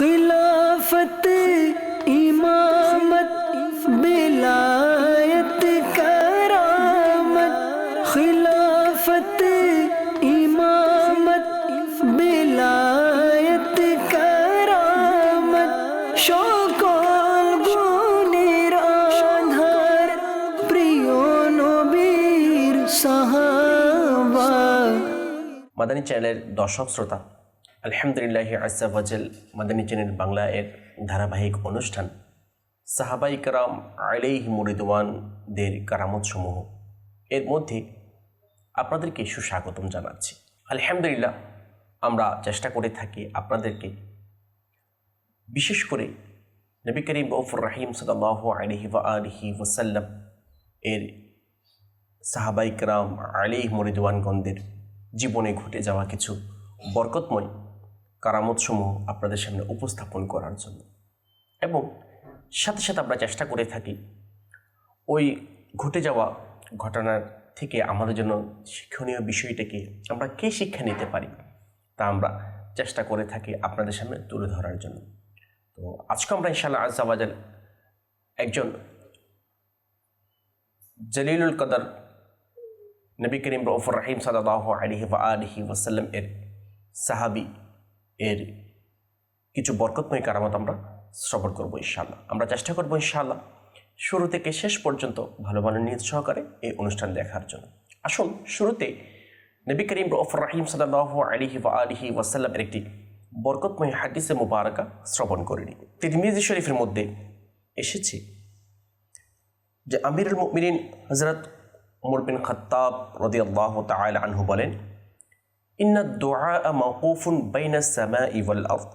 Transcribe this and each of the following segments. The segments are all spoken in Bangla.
خلافت امامت بلایت کرامت خلافت امامت بلایت کرامت সকল গুণের আধার প্রিয় নবীর সাহাবা মাদানী চ্যানেলের দর্শক শ্রোতা আলহামদুলিল্লাহ আসাফাজল মাদানী চ্যানেল বাংলা এর ধারাবাহিক অনুষ্ঠান। সাহাবাই কারাম আলাইহ মুরিদওয়ানদের কারামত সমূহ এর মধ্যে আপনাদেরকে সুস্বাগতম জানাচ্ছি। আলহামদুলিল্লাহ, আমরা চেষ্টা করে থাকি আপনাদেরকে বিশেষ করে নবী করিম গফুর রাহিম সাল্লাহ আলহি আলহি ওসাল্লাম এর সাহাবাই কারাম আলী মরিদওয়ানগণদের জীবনে ঘটে যাওয়া কিছু বরকতময় কারামতসমূহ আপনাদের সামনে উপস্থাপন করার জন্য। এবং সাথে সাথে আমরা চেষ্টা করে থাকি ওই ঘটে যাওয়া ঘটনার থেকে আমাদের জন্য শিক্ষণীয় বিষয়টাকে আমরা কে শিক্ষা নিতে পারি, তা আমরা চেষ্টা করে থাকি আপনাদের সামনে তুলে ধরার জন্য। তো আজকে আমরা ইনশাআল্লাহ আজাবাজাল একজন জলিলুল কদর নবী করিম রফুর রাহিম সাল্লাহ আলহি বা আলহি ওসাল্লাম এর সাহাবি এর কিছু বরকতময় কারামত আমরা শ্রবণ করব ইনশাআল্লাহ। আমরা চেষ্টা করব ইনশাআল্লাহ শুরু থেকে শেষ পর্যন্ত ভালো ভালো নিজ সহকারে এই অনুষ্ঠান দেখার জন্য। আসুন, শুরুতে নবী করিম রফুর রাহিম সাল্লাহ আলহি বা আলহি ওয়াসাল্লামের একটি বরকতময় হাদিসে মুবারকা শ্রবণ করিনি তিরমিজি শরীফের মধ্যে এসেছে যে আমিরুল মুমিনিন হজরত উমর বিন খত্তাব রদিয়াল্লাহ তাআলা আনহু বলেন ইন্না দুআ মাওকুফুন বাইনা সামাই ওয়াল আরদ,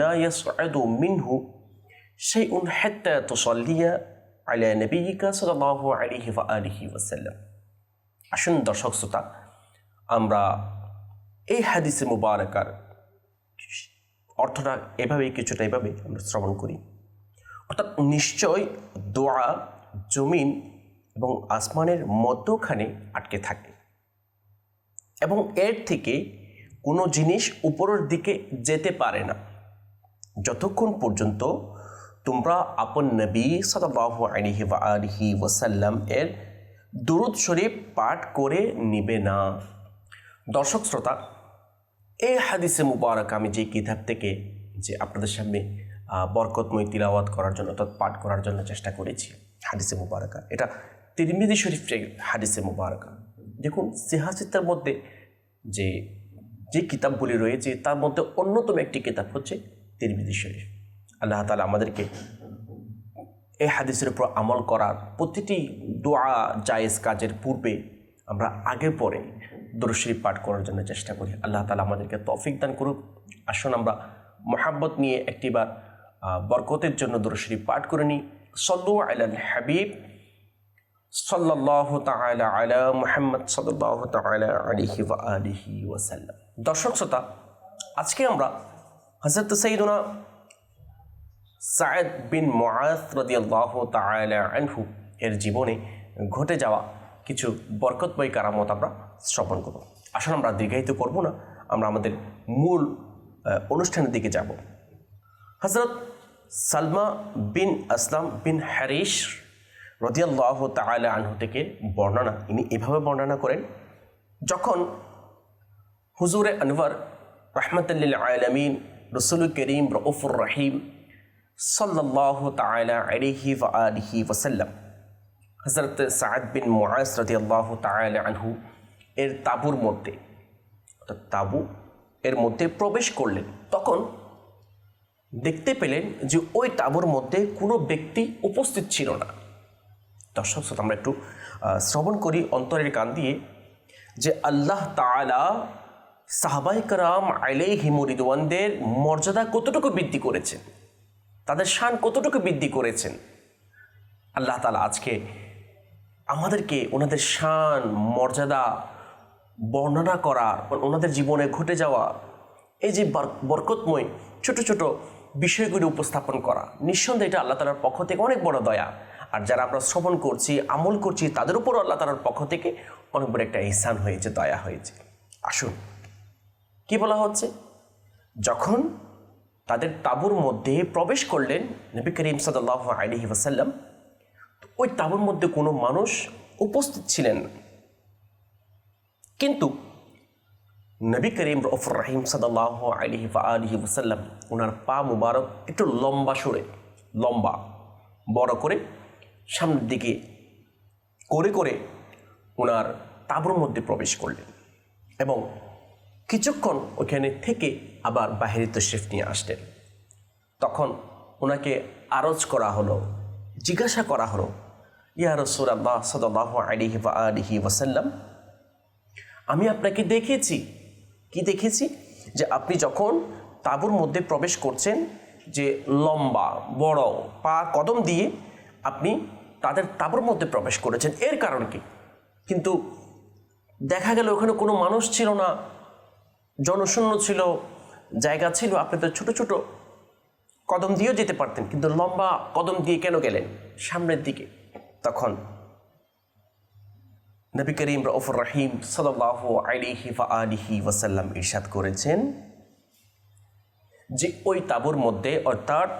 লা ইয়াসআদু মিনহু শাইউন হাত্তা তুসাল্লিয়া আলা নবিয়িকা সাল্লাল্লাহু আলাইহি ওয়া আলিহি ওয়াসাল্লাম। আসুন দর্শক শ্রোতা, আমরা এই হাদিসে মুবারকার অর্থটা এভাবে, কিছুটা এভাবে আমরা শ্রবণ করি। অর্থাৎ নিশ্চয় দোয়া জমিন এবং আসমানের মধ্যখানে আটকে থাকে। এবং এর থেকে কোনো জিনিস উপরের দিকে যেতে পারে না। যতক্ষণ পর্যন্ত তোমরা আপন নবী সাল্লাহ আলিহি ওয়া আলিহি ওয়াসাল্লাম এর দুরুদ শরীফ পাঠ করে নিবে না। দর্শক শ্রোতা, এই হাদিসে মুবারক আমি যে কিতাব থেকে যে আপনাদের সামনে বরকতময় তিলাওয়াত করার জন্য, অর্থাৎ পাঠ করার জন্য চেষ্টা করেছি, হাদিসে মুবারকা। এটা তিরমিদি শরীফ হাদিসে মুবারকা। দেখুন সিহাসিতার মধ্যে যে যে কিতাবগুলি রয়েছে, তার মধ্যে অন্যতম একটি কিতাব হচ্ছে তিরমিদি শরীফ। আল্লাহ তালা আমাদেরকে এই হাদিসের উপর আমল করার প্রতিটি দোয়া, জায়েজ কাজের পূর্বে আমরা আগে পরে দরশরীফ পাঠ করার জন্য চেষ্টা করি। আল্লাহ তালা আমাদেরকে তফিক দান করুক। আসুন আমরা মোহাব্বত নিয়ে একটিবার বরকতের জন্য দরশরীফ পাঠ করে নিই। সল্লু আলাল হাবিব। মুহাম্মদ দর্শক শ্রোতা, আজকে আমরা হজরত সঈদুনা সায়েদ বিন আনহু এর জীবনে ঘটে যাওয়া কিছু বরকতময় কারামত আমরা শ্রবণ করব। আসলে আমরা দীর্ঘায়িত করব না, আমরা আমাদের মূল অনুষ্ঠানের দিকে যাব। হজরত সালমা বিন আসলাম বিন হ্যারিস রদিয়াল্লাহ তাআলা আনহু থেকে বর্ণনা, ইনি এভাবে বর্ণনা করেন, যখন হুজুরে আনওয়ার রহমতুল্লিল আলমিন, রসুল করিম, রউফুর রহিম সাল্লাহ তালা আলিহি আলিহি ওসাল্লাম হজরত সাদ বিন মুআজ রদিয়াল্লাহ তালা আনহু এর তাবুর মধ্যে, অর্থাৎ তাবু এর মধ্যে প্রবেশ করলেন। তখন দেখতে পেলেন যে ওই তাবুর মধ্যে কোনো ব্যক্তি উপস্থিত ছিল না। দর্শক শ্রোতা, আমরা একটু শ্রবণ করি অন্তরের কান দিয়ে যে আল্লাহ তাআলা সাহাবাই কারাম আলাইহি মুরিদওয়ানদের মর্যাদা কতটুকু বৃদ্ধি করেছেন? তাদের শান কতটুকু বৃদ্ধি করেছেন? আল্লাহ তাআলা আজকে আমাদেরকে ওনাদের শান, মর্যাদা বর্ণনা করার ওনাদের জীবনে ঘটে যাওয়া, এই যে বরকতময় ছোট ছোট বিষয়গুলি উপস্থাপন করা, নিঃসন্দেহে এটা আল্লাহ তালার পক্ষ থেকে অনেক বড় দয়া। আর যারা আমরা শ্রবণ করছি, আমল করছি, তাদের উপরও আল্লাহ তালার পক্ষ থেকে অনেক বড় একটা ইহসান হয়েছে, দয়া হয়েছে। আসুন, কি বলা হচ্ছে? যখন তাদের তাঁবুর মধ্যে প্রবেশ করলেন নবী করিম সাল্লাহ আলহি ওয়াসাল্লাম ওই তাঁবুর মধ্যে কোনো মানুষ উপস্থিত ছিলেন না। কিন্তু নবী করিম রফুর রাহিম সাদাল্লাহ আলহি আলহি ওসাল্লাম ওনার পা মুবারক একটু লম্বা সরে, লম্বা, বড় করে সামনের দিকে করে করে ওনার তাঁবুর মধ্যে প্রবেশ করলেন এবং কিছুক্ষণ ওখানে থেকে আবার বাহিরে তশরিফ নিয়ে আসলেন। তখন ওনাকে আরজ করা হলো, জিজ্ঞাসা করা হলো, ইয়া রসুল আল্লাহ সদাল্লাহ আলিহি বা আলিহি ওয়াসাল্লাম, আমি আপনাকে দেখেছি। কি দেখেছি? যে আপনি যখন তাঁবুর মধ্যে প্রবেশ করছেন, যে লম্বা, বড়, পা, কদম দিয়ে আপনি তাদের তাঁবুর মধ্যে প্রবেশ করেছেন। এর কারণ কি? কিন্তু দেখা গেল ওখানে কোনো মানুষ ছিল না, জনশূন্য ছিল, জায়গা ছিল, আপনি তো ছোটো ছোটো কদম দিয়েও যেতে পারতেন, কিন্তু লম্বা কদম দিয়ে কেন গেলেন? সামনের দিকে। তখন নবী করিম রফুর রাহিম সাল্লাহ আলিহি আলিহি ওয়াসাল্লাম ইরশাদ করেছেন যে ওই তাবুর মধ্যে অর্থাৎ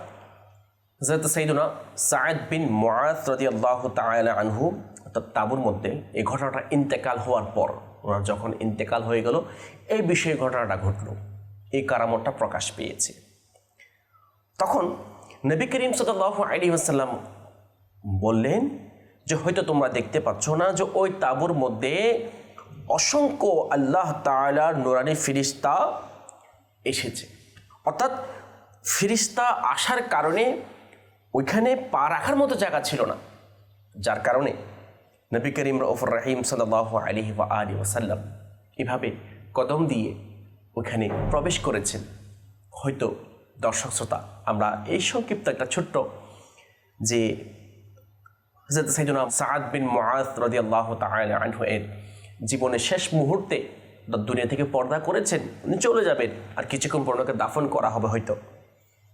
হজরত সৈদুনা সায়েদ বিন মুআজ রাদিয়াল্লাহু তাআলা আনহু অর্থাৎ তাবুর মধ্যে এই ঘটনাটা ইন্তেকাল হওয়ার পর ওনার যখন ইন্তেকাল হয়ে গেল, এই বিষয়ে ঘটনাটা ঘটল। এই কারামতটা প্রকাশ পেয়েছে। তখন নবী করিম সাল্লাহ আলী আসাল্লাম বললেন যে, হয়তো তোমরা দেখতে পাচ্ছ না যে ওই তাঁবুর মধ্যে অসংখ্য আল্লাহ তালার নোরানি ফিরিস্তা এসেছে। অর্থাৎ ফিরিস্তা আসার কারণে ওইখানে পা রাখার মতো জায়গা ছিল না। যার কারণে নবী করিম রফর রাহিম সাল্লাহ আলহি বা আলী ওসাল্লাম এভাবে কদম দিয়ে ওখানে প্রবেশ করেছেন। হয়তো দর্শক শ্রোতা, আমরা এই সংক্ষিপ্ত একটা ছোট্ট যে হজরত সাদ বিন রাদিয়াল্লাহু তাআলা আনহু এর জীবনের শেষ মুহূর্তে দুনিয়া থেকে পর্দা করেছেন, উনি চলে যাবেন। আর কিছুক্ষণ পর দাফন করা হবে হয়তো।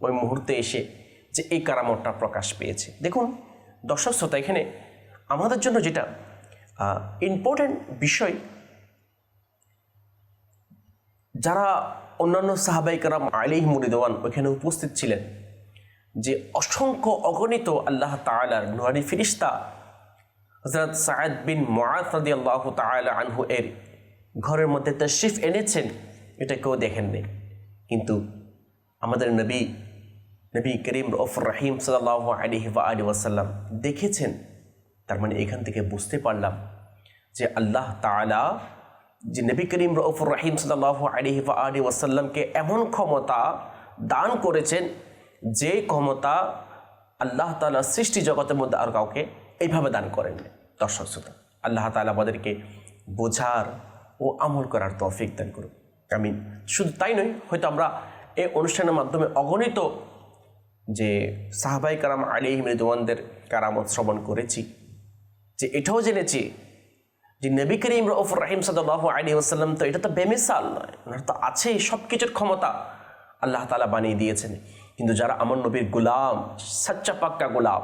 ওই মুহূর্তে এসে যে এই কারামতটা প্রকাশ পেয়েছে। দেখুন, দর্শক শ্রোতা, এখানে আমাদের জন্য যেটা ইম্পর্ট্যান্ট বিষয়, যারা অন্যান্য সাহাবাই কারাম আলিহ মুরিদওয়ান ওইখানে উপস্থিত ছিলেন, যে অসংখ্য অগণিত আল্লাহ তালার নুহারি ফিরিস্তা হজরত সায়দ বিন মুআজ আল্লাহ তালা আনহু এর ঘরের মধ্যে তশরিফ এনেছেন এটা কেউ দেখেননি। কিন্তু আমাদের নবী নবী করিম রফর রাহিম সাল্লাহ আলিহি বা আলী ওয়াসাল্লাম দেখেছেন, তার মানে এখান থেকে বুঝতে পারলাম যে আল্লাহ তালা যে নবী করিম রফর রাহিম সাল্লাহ আলিহি বা আলী ওয়াসাল্লামকে এমন ক্ষমতা দান করেছেন যে ক্ষমতা আল্লাহ তালা সৃষ্টি জগতের মধ্যে আর কাউকে এইভাবে দান করেন দর্শক শ্রোতা, আল্লাহ তালা আমাদেরকে বোঝার ও আমল করার তৌফিক দান করুন। আমি শুধু তাই নয়, হয়তো আমরা এই অনুষ্ঠানের মাধ্যমে অগণিত যে সাহাবাই কারাম আলী মৃদওয়ানদের কারামত শ্রবণ করেছি, যে এটাও জেনেছি যে নবী করিম রফ রাহিম সাদাহ আলী আসাল্লাম তো এটা তো বেমিসাল নয়, ওনার তো আছেই সব কিছুর ক্ষমতা আল্লাহ তালা বানিয়ে দিয়েছেন। কিন্তু যারা আমার নবীর গুলাম, সাচ্চা পাক্কা গুলাম,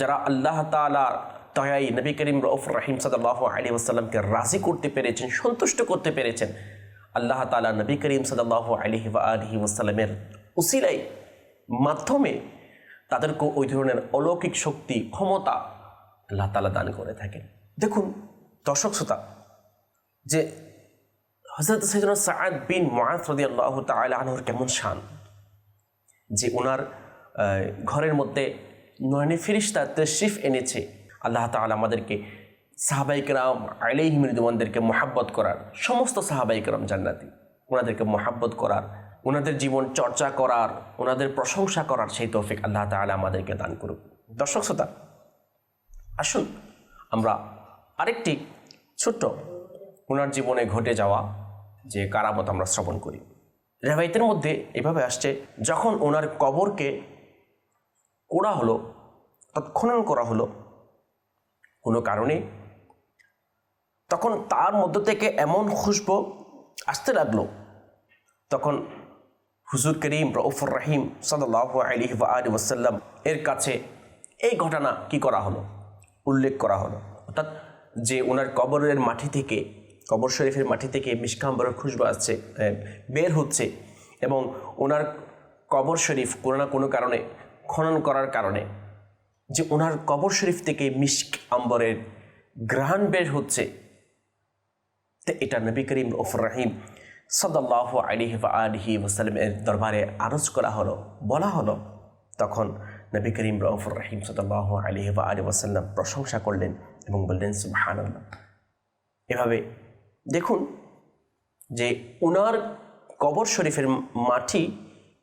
যারা আল্লাহ তালার তয়াই নবী করিম রফ রাহিম সাদাহ আলী আসাল্লামকে রাজি করতে পেরেছেন, সন্তুষ্ট করতে পেরেছেন, আল্লাহ তালা নবী করিম সাদাহ আলহি আলহি ওসাল্লামের উসিলাই মাধ্যমে তাদেরকে ওই ধরনের অলৌকিক শক্তি, ক্ষমতা আল্লাহ তালা দান করে থাকেন। দেখুন, দর্শক শ্রোতা, যে হজরত সৈদুল সাদ বিন রদি আল্লাহ আনহর কেমন শান? যে ওনার ঘরের মধ্যে নয়নে ফিরিস্তা তশরিফ এনেছে, আল্লাহ তালা আমাদেরকে সাহাবাইকরাম আলাইহি মৃদুমানদেরকে মোহাব্বত করার, সমস্ত সাহাবাইকরাম জান্নাতি ওনাদেরকে মোহাব্বত করার ওনাদের জীবন চর্চা করার, ওনাদের প্রশংসা করার সেই তৌফিক আল্লাহ তালা আমাদেরকে দান করুক। দর্শক শ্রোতা, আসুন আমরা আরেকটি ছোট্ট ওনার জীবনে ঘটে যাওয়া যে কারামত আমরা শ্রবণ করি। রেভাইতের মধ্যে এভাবে আসছে, যখন ওনার কবরকে কোড়া হলো খনন করা হলো, কোনো কারণে, তখন তার মধ্য থেকে এমন খুশবো আসতে লাগল, তখন হুজুর করিম রউফুর রাহিম সাল্লাহ আলিহ আলী ওসাল্লাম এর কাছে এই ঘটনা কি করা হলো? উল্লেখ করা হলো। অর্থাৎ যে ওনার কবরের মাটি থেকে, কবর শরীফের মাটি থেকে মিসকাম্বরের খুশবু আসছে বের হচ্ছে এবং ওনার কবর শরীফ কোনো না কোনো কারণে খনন করার কারণে যে ওনার কবর শরীফ থেকে মিস্ক আম্বরের গ্রহণ বের হচ্ছে, তো এটা নবী করিম ওফর রাহিম সদাল্লাহ আলিহি বা আলিহি ওসালামের দরবারে আরজ করা হলো, বলা হলো, তখন নবী করিম রফুর রাহিম সদাল্লাহ আলিহি বা আলী ওসাল্লাম প্রশংসা করলেন এবং বললেন সুবাহান এভাবে দেখুন যে উনার কবর শরীফের মাটি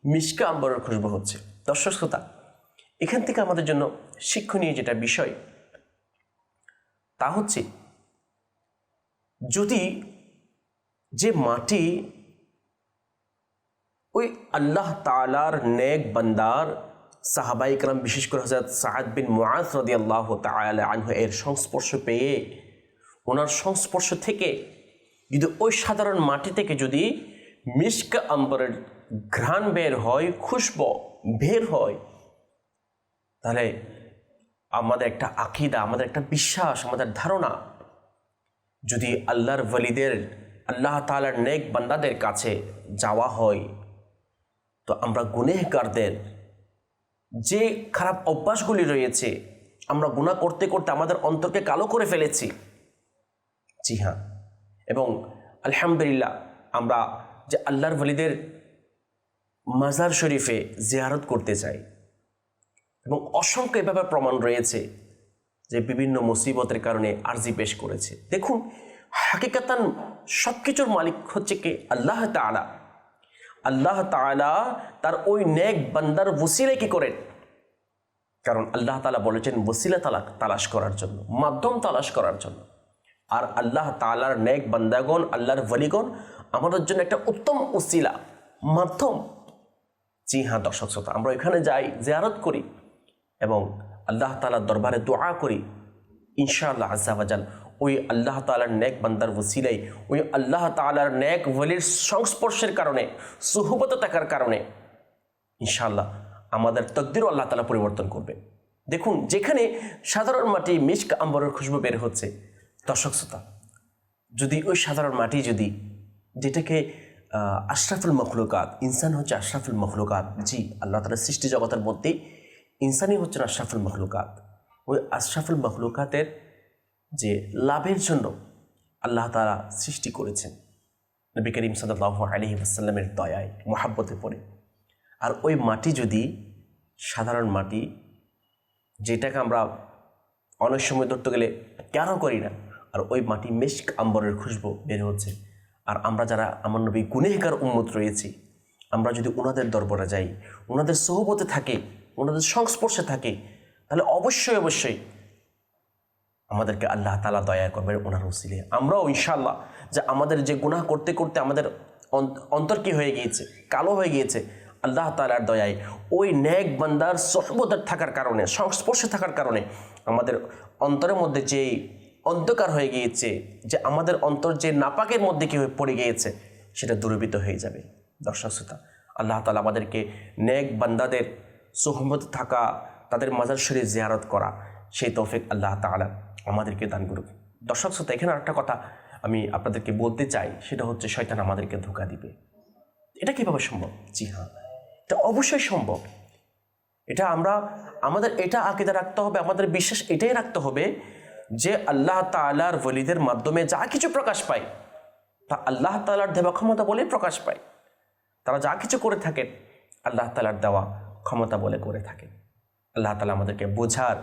মিসকা আম্বরের খুশবু হচ্ছে। দর্শক শ্রোতা, এখান থেকে আমাদের জন্য শিক্ষণীয় যেটা বিষয়, তা হচ্ছে, যদি যে মাটি ওই আল্লাহ তালার নেক বান্দার সাহাবাই কালাম বিশেষ করে হজরত সাহাদ বিন মুআজ রদি আল্লাহ তালা এর সংস্পর্শ পেয়ে, ওনার সংস্পর্শ থেকে যদি ওই সাধারণ মাটি থেকে যদি মিসকা আম্বরের ঘ্রাণ বের হয়, খুশব বের হয়, তাহলে আমাদের একটা আকিদা, আমাদের একটা বিশ্বাস, আমাদের ধারণা যদি আল্লাহর ওয়ালিদের আল্লাহ তালার নেক বান্দাদের কাছে যাওয়া হয়। তো আমরা গুনেহগারদের যে খারাপ অভ্যাসগুলি রয়েছে, আমরা গুণা করতে করতে আমাদের অন্তরকে কালো করে ফেলেছি। জি হ্যাঁ। এবং আলহামদুলিল্লাহ আমরা যে আল্লাহর ভলিদের মাজার শরীফে জিয়ারত করতে চাই। এবং অসংখ্য এভাবে প্রমাণ রয়েছে যে বিভিন্ন মুসিবতের কারণে আর্জি পেশ করেছে। দেখুন হাকিকাতান সব কিছুর মালিক হচ্ছে কি? আল্লাহ তালা আল্লাহ তালা তার ওই নেক বান্দার ওসিলে কি করেন? কারণ আল্লাহ তালা বলেছেন ওসিলা তালাক, তালাশ করার জন্য, মাধ্যম তালাশ করার জন্য। আর আল্লাহ তালার নেক বান্দাগণ, আল্লাহর বলিগণ আমাদের জন্য একটা উত্তম উসিলা মাধ্যম। জি হ্যাঁ দর্শক শ্রোতা, আমরা এখানে যাই, জিয়ারত করি এবং আল্লাহ তালার দরবারে দোয়া করি, ইনশাআল্লাহ আজাবাজাল ওই আল্লাহ তালার নেক বান্দার ওসিলাই ওই আল্লাহ তালার নেক ওলির সংস্পর্শের কারণে, সুহবত থাকার কারণে ইনশাল্লাহ আমাদের তকদিরও আল্লাহ তালা পরিবর্তন করবে। দেখুন, যেখানে সাধারণ মাটি মিষ্ক আম্বরের খুশবু বের হচ্ছে, দর্শক শ্রোতা, যদি ওই সাধারণ মাটি যদি যেটাকে আশরাফুল মখলুকাত, ইনসান হচ্ছে আশরাফুল মখলুকাত, জি, আল্লাহ তালার সৃষ্টি জগতের মধ্যেই ইনসানই হচ্ছেন আশরাফুল মখলুকাত। ওই আশরাফুল মখলুকাতের যে লাভের জন্য আল্লাহ তালা সৃষ্টি করেছেন। নবী করিম সাল্লাহ আলহি আসাল্লামের দয়ায় মহাব্বতে পড়ে আর ওই মাটি যদি, সাধারণ মাটি, যেটাকে আমরা অনেক সময় ধরতে গেলে কেন করি না, আর ওই মাটি মেশক আম্বরের খুশবু বের হচ্ছে। আর আমরা যারা আমার নবী গুনেহকার উন্মত রয়েছি, আমরা যদি ওনাদের দরবারে যাই ওনাদের সহবতে থাকে ওনাদের সংস্পর্শে থাকে, তাহলে অবশ্যই অবশ্যই আমাদেরকে আল্লাহ তালা দয়া করবেন ওনার ওসিলে। আমরাও ইনশাল্লাহ যে আমাদের যে গুনাহ করতে করতে আমাদের অন্তর কি হয়ে গিয়েছে? কালো হয়ে গিয়েছে। আল্লাহ তালার দয়ায় ওই ন্যাক বান্দার সহবতার থাকার কারণে, সংস্পর্শে থাকার কারণে আমাদের অন্তরের মধ্যে যে অন্ধকার হয়ে গিয়েছে, যে আমাদের অন্তর যে নাপাকের মধ্যে কি পড়ে গিয়েছে, সেটা দূরীভূত হয়ে যাবে। দর্শক শ্রোতা, আল্লাহ তালা আমাদেরকে নেক বান্দাদের সহমত থাকা, তাদের মাজার শরীর জিয়ারত করা, সেই তৌফিক আল্লাহ তালা আমাদেরকে দান করুক দর্শক শ্রোতা, এখানে একটা কথা আমি আপনাদেরকে বলতে চাই, সেটা হচ্ছে শয়তান আমাদেরকে ধোকা দিবে। এটা কীভাবে সম্ভব? জি হ্যাঁ। এটা অবশ্যই সম্ভব। এটা আমরা, আমাদের এটা আকিদা রাখতে হবে, আমাদের বিশ্বাস এটাই রাখতে হবে যে আল্লাহ তালার বলিদের মাধ্যমে যা কিছু প্রকাশ পায়, তা আল্লাহ তালার দেওয়া ক্ষমতা বলেই প্রকাশ পায়। তারা যা কিছু করে থাকেন, আল্লাহ তালার দেওয়া ক্ষমতা বলে করে থাকেন। আল্লাহ তালা আমাদেরকে বোঝার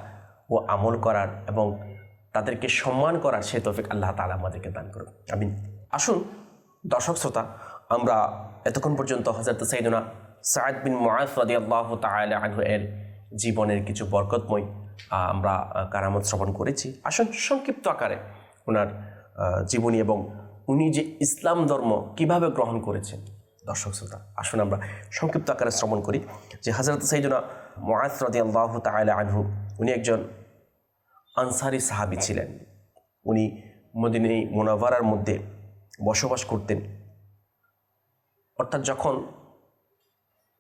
ও আমল করার এবং তাদেরকে সম্মান করার সে তৌফিক আল্লাহ তালা আমাদেরকে দান করুন আমিন। আসুন, দর্শক শ্রোতা, আমরা এতক্ষণ পর্যন্ত হজরত সাইদুনা সায়দ বিন মুআজ রাদিয়াল্লাহু তাআলা আনহু এর জীবনের কিছু বরকতময় আমরা কারামত শ্রবণ করেছি। আসুন, সংক্ষিপ্ত আকারে ওনার জীবনী এবং উনি যে ইসলাম ধর্ম কীভাবে গ্রহণ করেছেন, দর্শক শ্রোতা, আসুন আমরা সংক্ষিপ্ত আকারে শ্রবণ করি যে হজরত সাইদুনা মুআজ রাদিয়াল্লাহু তাআলা আনহু, উনি একজন আনসারি সাহাবি ছিলেন। উনি মদিনী মোনাভারার মধ্যে বসবাস করতেন। অর্থাৎ যখন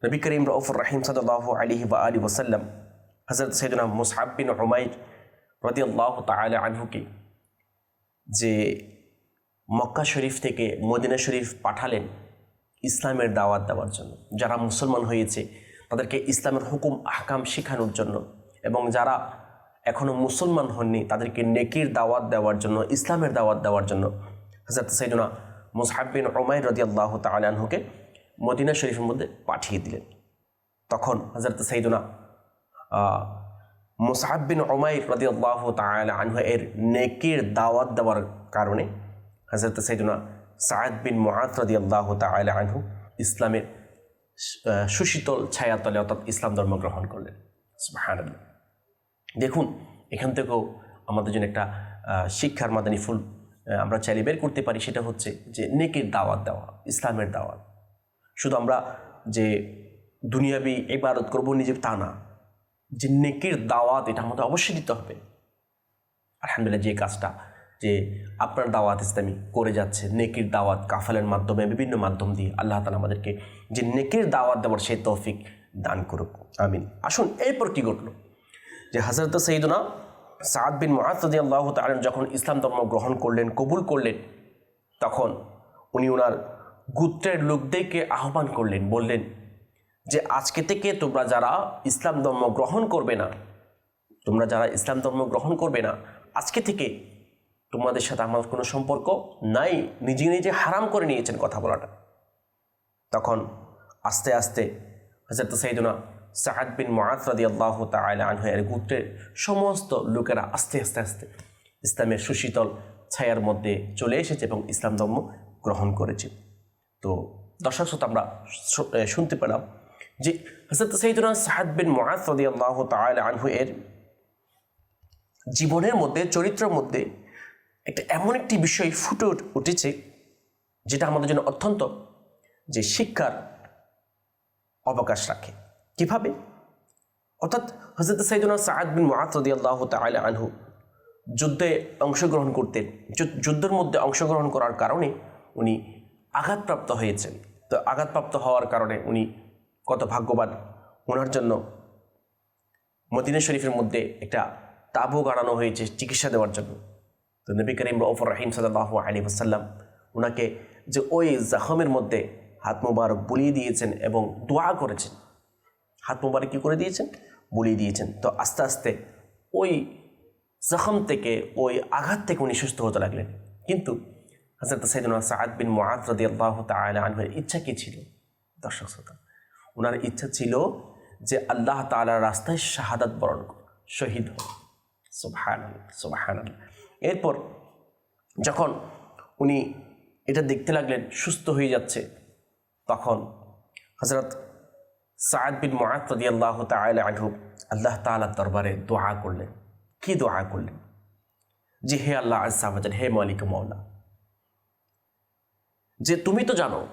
নবী করিম রউফুর রাহিম সাল্লাহ আলিহি বা আলী ওসাল্লাম হজরত সৈদনা মুসহাব বিন উমাইর রদিয়াল্লাহ তালা আনহুকে যে মক্কা শরীফ থেকে মদিনা শরীফ পাঠালেন ইসলামের দাওয়াত দেওয়ার জন্য, যারা মুসলমান হয়েছে, তাদেরকে ইসলামের হুকুম, আহকাম শেখানোর জন্য এবং যারা এখনও মুসলমান হননি, তাদেরকে নেকির দাওয়াত দেওয়ার জন্য, ইসলামের দাওয়াত দেওয়ার জন্য। হজরত সাইদুনা মুসাহাবিন ওমাই রদি আল্লাহ তালাহুকে মদিনা শরীফের মধ্যে পাঠিয়ে দিলেন। তখন হজরত সাইদুনা মুসাহাবিন ওমাই রদি আল্লাহ তালা আনহু এর নেকির দাওয়াত দেওয়ার কারণে হজরত সাইদুনা সায়েদ বিন মুআত রদি আল্লাহ তালা আনহু ইসলামের সুশীতল ছায়াতলে অর্থাৎ ইসলাম ধর্ম গ্রহণ করলেন। সুবহানাল্লাহ। দেখুন, এখান থেকেও আমাদের জন্য একটা শিক্ষার মাদানী ফুল আমরা চাইলে বের করতে পারি। সেটা হচ্ছে যে নেকের দাওয়াত দেওয়া, ইসলামের দাওয়াত। শুধু আমরা যে দুনিয়াবি ইবাদত করব নিজে তা না, যে নেকের দাওয়াত এটা আমাদের অবশ্যই দিতে হবে। আলহামদুলিল্লাহ যে কাজটা, যে আপনার দাওয়াত ইসলামী করে যাচ্ছে, নেকির দাওয়াত কাফালের মাধ্যমে, বিভিন্ন মাধ্যম দিয়ে আল্লাহ তালা আমাদেরকে যে নেকির দাওয়াত দেওয়ার সেই তৌফিক দান করুক। আমিন। আসুন, এরপর কী ঘটলো? যে হাজরত সঈদুনা সাদ বিন মহাসদি আল্লাহ তালন যখন ইসলাম ধর্ম গ্রহণ করলেন, কবুল করলেন, তখন উনি ওনার গুত্রের লোকদেরকে আহ্বান করলেন, বললেন যে আজকে থেকে তোমরা যারা ইসলাম ধর্ম গ্রহণ করবে না, তোমরা যারা ইসলাম ধর্ম গ্রহণ করবে না, আজকে থেকে তোমাদের সাথে আমার কোনো সম্পর্ক নাই, নিজে নিজে হারাম করে নিয়েছেন কথা বলাটা। তখন আস্তে আস্তে হজরত সৈদুনা সাহাদ বিন মহাতরাদি আল্লাহ তালা আনহের গুত্রের সমস্ত লোকেরা আস্তে আস্তে আস্তে ইসলামের সুশীতল ছায়ার মধ্যে চলে এসেছে এবং ইসলাম ধর্ম গ্রহণ করেছে। তো দর্শক শ্রোতা, আমরা শুনতে পেলাম যে হজরত সৈদুনা সাহাদ বিন মহাতরাদি আল্লাহ তালা আনহু, এর জীবনের মধ্যে, চরিত্রের মধ্যে একটা এমন একটি বিষয় ফুটে উঠেছে যেটা আমাদের জন্য অত্যন্ত যে শিক্ষার অবকাশ রাখে। কীভাবে? অর্থাৎ হজরত সৈদুনা সাদ বিন মহাতদি আল্লাহ তালা আনহু যুদ্ধে অংশগ্রহণ করতেন। যুদ্ধের মধ্যে অংশগ্রহণ করার কারণে উনি আঘাতপ্রাপ্ত হয়েছেন। তো আঘাতপ্রাপ্ত হওয়ার কারণে উনি কত ভাগ্যবান। ওনার জন্য মদিনা শরীফের মধ্যে একটা তাবু গাড়ানো হয়েছে চিকিৎসা দেওয়ার জন্য। তো নবী করিম রফর রাহিম সাল্লাহ আলী ওসাল্লাম ওনাকে যে ওই জখমের মধ্যে হাত মুবারক বুলিয়ে দিয়েছেন এবং দোয়া করেছেন। হাত মুবারক কী করে দিয়েছেন? বুলিয়ে দিয়েছেন। তো আস্তে আস্তে ওই জখম থেকে, ওই আঘাত থেকে উনি সুস্থ হতে লাগলেন। কিন্তু হজরত সৈদুল সাদ বিন রাদিয়াল্লাহু তাআলা আনহুর ইচ্ছা কী ছিল? দর্শক শ্রোতা ওনার ইচ্ছা ছিল যে আল্লাহ তাআলার রাস্তায় শাহাদাত বরণ শহীদ সুবহান সুবহান এরপর যখন উনি এটা দেখতে লাগলেন, সুস্থ হয়ে যাচ্ছে, তখন হজরত সাদ বিন মুআদ রাদিয়াল্লাহু তাআলা আনহু আল্লাহ তাআলার দরবারে দোয়া করলেন। কি দোয়া করলেন? যে হে আল্লাহ জাল, হে মালিক মৌলা যে তুমি তো জানো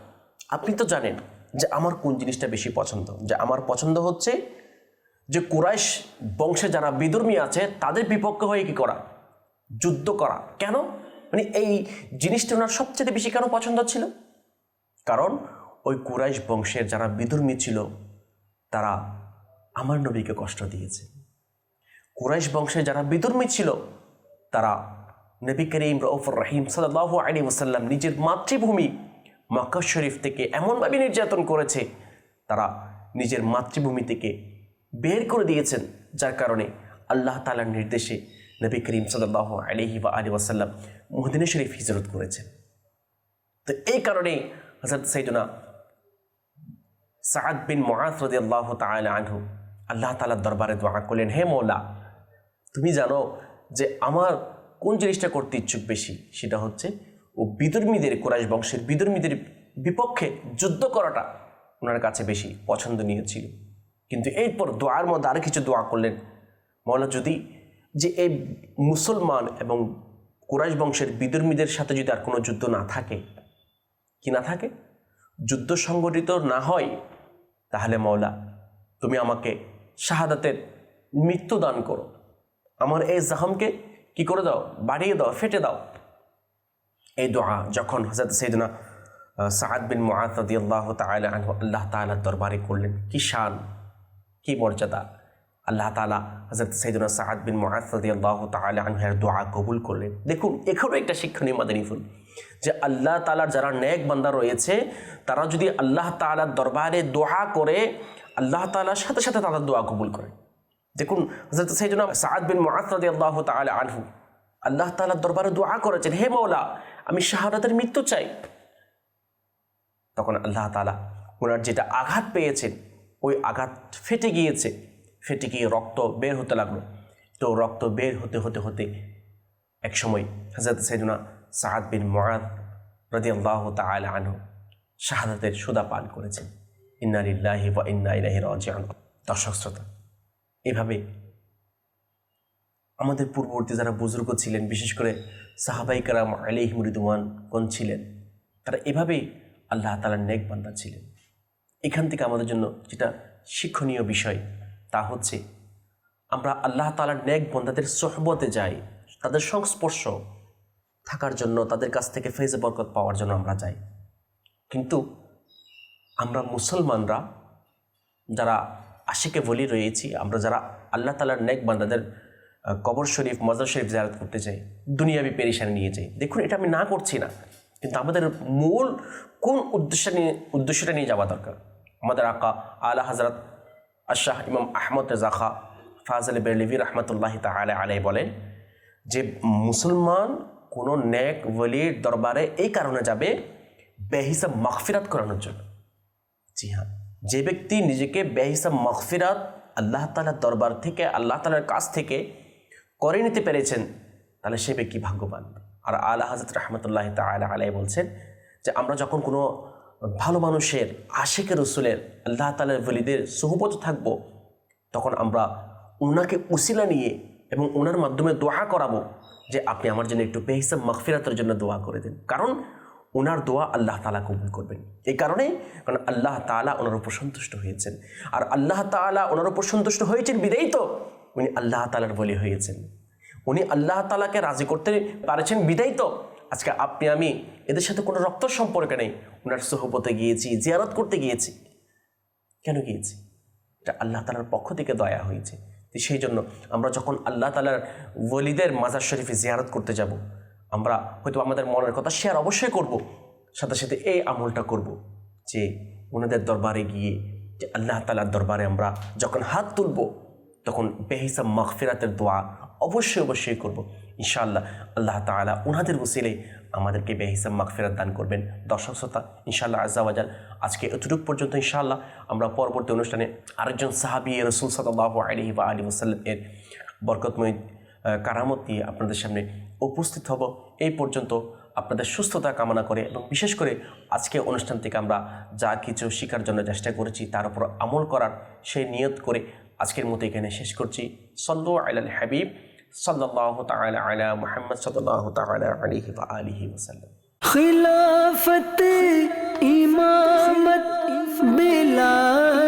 আপনি তো জানেন যে আমার কোন জিনিসটা বেশি পছন্দ। যে আমার পছন্দ হচ্ছে যে কুরাইশ বংশে যারা বিদর্মী আছে তাদের বিপক্ষে হয়ে কি করা? যুদ্ধ করা। কেন? মানে এই জিনিসটা ওনার সবচেয়ে বেশি কেন পছন্দ ছিল? কারণ ওই কুরাইশ বংশের যারা বিদর্মী ছিল তারা আমার নবীকে কষ্ট দিয়েছে। কুরাইশ বংশে যারা বিদর্মী ছিল, তারা নবী করিম রউফর রহিম সাল্লাহ আলী ওসাল্লাম নিজের মাতৃভূমি মক্কা শরীফ থেকে এমনভাবে নির্যাতন করেছে, তারা নিজের মাতৃভূমি থেকে বের করে দিয়েছেন। যার কারণে আল্লাহ তালার নির্দেশে নবী করিম সাল্লাহ আলহি বা আলী ওয়াসাল্লাম মহদিনে শরীফ হিজরত করেছেন। তো এই কারণেই হজরত সৈদুনা সাদ বিন মুআদ রাদিয়াল্লাহু তাআলা আনহু, আল্লাহ তাআলার দরবারে দোয়া করলেন, হে মৌলা তুমি জানো যে আমার কোন জিনিসটা করতে ইচ্ছুক বেশি? সেটা হচ্ছে, ও বিদর্মীদের, কুরাইশ বংশের বিদর্মীদের বিপক্ষে যুদ্ধ করাটা ওনার কাছে বেশি পছন্দনীয় ছিল। কিন্তু এরপর দোয়ার মধ্যে আরও কিছু দোয়া করলেন। মৌলা যদি যে এই মুসলমান এবং কুরাইশ বংশের বিদর্মীদের সাথে যদি আর কোনো যুদ্ধ না থাকে, কি না থাকে? যুদ্ধ সংগঠিত না হয় তাহলে মৌলা তুমি আমাকে শাহাদাতের মৃত্যু দান করো। আমার এই জাহামকে কি করে দাও? বাড়িয়ে দাও, ফেটে দাও। এই দোয়া যখন হজরত সৈদনা সাদ বিন মুআদ আল্লাহ তাআলা আল্লাহ তাআলার দরবারে করলেন। কি শান, কি মর্যাদা। আল্লাহ তাআলা হজরত সৈদনা সাদ বিন মুআদ রাদিয়াল্লাহু তাআলা আনহু এর দোয়া কবুল করলেন। দেখুন এখানেও একটা শিক্ষণীয় মাদানী ফুল যে আল্লাহ তালার যারা নেক বান্দা রয়েছে, তারা যদি আল্লাহ তালার দরবারে দোয়া করে, আল্লাহ তালার সাথে সাথে তাদের দোয়া কবুল করে। দেখুন হজরত সাইদুনা সাদ বিন মুআত্তাদি আল্লাহ তাআলা আনহু, আল্লাহ তাআলার দরবারে দোয়া করেছেন, হে মৌলা আমি শাহাদাতের মৃত্যু চাই। তখন আল্লাহ তাআলা ওনার যেটা আঘাত পেয়েছেন, ওই আঘাত ফেটে গিয়েছে। ফেটে গিয়ে রক্ত বের হতে লাগল। তো রক্ত বের হতে হতে হতে একসময় হজরত সাইদুনা সাদ বিন মুআদ রাদিয়াল্লাহু তাআলা আনহু শাহাদাতের সুদা পান করেছেন। ইন্না লিল্লাহি ওয়া ইন্না ইলাইহি রাজিউন। দর্শক শ্রোতা, এভাবে আমাদের পূর্ববর্তী যারা বুজুর্গ ছিলেন, বিশেষ করে সাহাবাই কারাম আলিহিম রিদুয়ান কোন ছিলেন, তারা এভাবেই আল্লাহ তালার নেক বান্দা ছিলেন। এখান থেকে আমাদের জন্য যেটা শিক্ষণীয় বিষয় তা হচ্ছে, আমরা আল্লাহ তালার নেক বন্দাদের সহবতে যাই, তাদের সংস্পর্শ থাকার জন্য, তাদের কাছ থেকে ফেজে বরকত পাওয়ার জন্য আমরা যাই কিন্তু আমরা মুসলমানরা, যারা আশেকে বলি রয়েছি, আমরা যারা আল্লাহ তালার নেক বান্দাদের কবর শরীফ মজার শরীফ জায়ারত করতে চাই, দুনিয়াবি পেরিসানি নিয়ে যাই দেখুন, এটা আমি না করছি না, কিন্তু আমাদের মূল, কোন উদ্দেশ্য নিয়ে, উদ্দেশ্যটা নিয়ে যাওয়া দরকার? আমাদের আকা আলা হজরত আশাহ ইমাম আহমদ রেজা খা ফাজল বেরলিভি রহমতুল্লাহ তালা আলাই বলেন যে, মুসলমান কোনো নেক ওলির দরবারে এই কারণে যাবে, বেহিসাব মাগফিরাত করানোর জন্য। জি হ্যাঁ যে ব্যক্তি নিজেকে বেহিসাব মগফিরাত আল্লাহ তালার দরবার থেকে, আল্লাহ তালার কাছ থেকে করে নিতে পেরেছেন, তাহলে সে ব্যক্তি ভাগ্যবান। আর আল্লাহ হাজরত রহমতুল্লাহ তালা আলাই বলছেন যে, আমরা যখন কোনো ভালো মানুষের, আশেকের রসুলের, আল্লাহ তালার বলিদের সহবত থাকব, তখন আমরা ওনাকে উসিলা নিয়ে এবং ওনার মাধ্যমে দোয়া করাবো যে আপনি আমার জন্য একটু বেহিসাব মগফিরাতের জন্য দোয়া করে দিন। কারণ ওনার দোয়া আল্লাহ তালা কবুল করবেন। এই কারণে কারণ আল্লাহ তালা ওনার উপর সন্তুষ্ট হয়েছেন। আর আল্লাহ তালা ওনার উপর সন্তুষ্ট হয়েছেন বিদেই তো উনি আল্লাহ তালার বলি হয়েছেন। উনি আল্লাহ তালাকে রাজি করতে পারেছেন বিদায় তো। আজকে আপনি, আমি এদের সাথে কোনো রক্ত সম্পর্ক নেই। ওনার সোহবতে গিয়েছি, জিয়ারত করতে গিয়েছি। কেন গিয়েছি? এটা আল্লাহ তালার পক্ষ থেকে দয়া হয়েছে। সেই জন্য আমরা যখন আল্লাহ তালার ওলিদের মাজার শরীফে জিয়ারত করতে যাব, আমরা হয়তো আমাদের মনের কথা শেয়ার অবশ্যই করব, সাথে সাথে এই আমলটা করব যে ওনাদের দরবারে গিয়ে যে আল্লাহ তালার দরবারে আমরা যখন হাত তুলব, তখন বেহিসাব মগফিরাতের দোয়া অবশ্যই অবশ্যই করব। ইনশাআল্লাহ আল্লাহ তালা ওনাদের বসিলে আমাদেরকে বেহিসাব মাগফিরাত দান করবেন। দর্শক শ্রোতা, ইনশাআল্লাহ আজাওয়াজাল আজকে এতটুকু পর্যন্ত ইনশাআল্লাহ আমরা পরবর্তী অনুষ্ঠানে আরেকজন সাহাবি রসুল সাল্লাহ আলহি বা আলী ওসাল্লাম এর বরকতময় কারামত নিয়ে আপনাদের সামনে উপস্থিত হব। এই পর্যন্ত আপনাদের সুস্থতা কামনা করে এবং বিশেষ করে আজকে অনুষ্ঠান থেকে আমরা যা কিছু শেখার জন্য চেষ্টা করেছি তার উপর আমল করার সেই নিয়ত করে আজকের মতো এখানে শেষ করছি। সল্লু আলাল হাবিব। صلى الله تعالى على محمد صلى الله تعالى عليه وآله وسلم. خلافت إمامت بلاد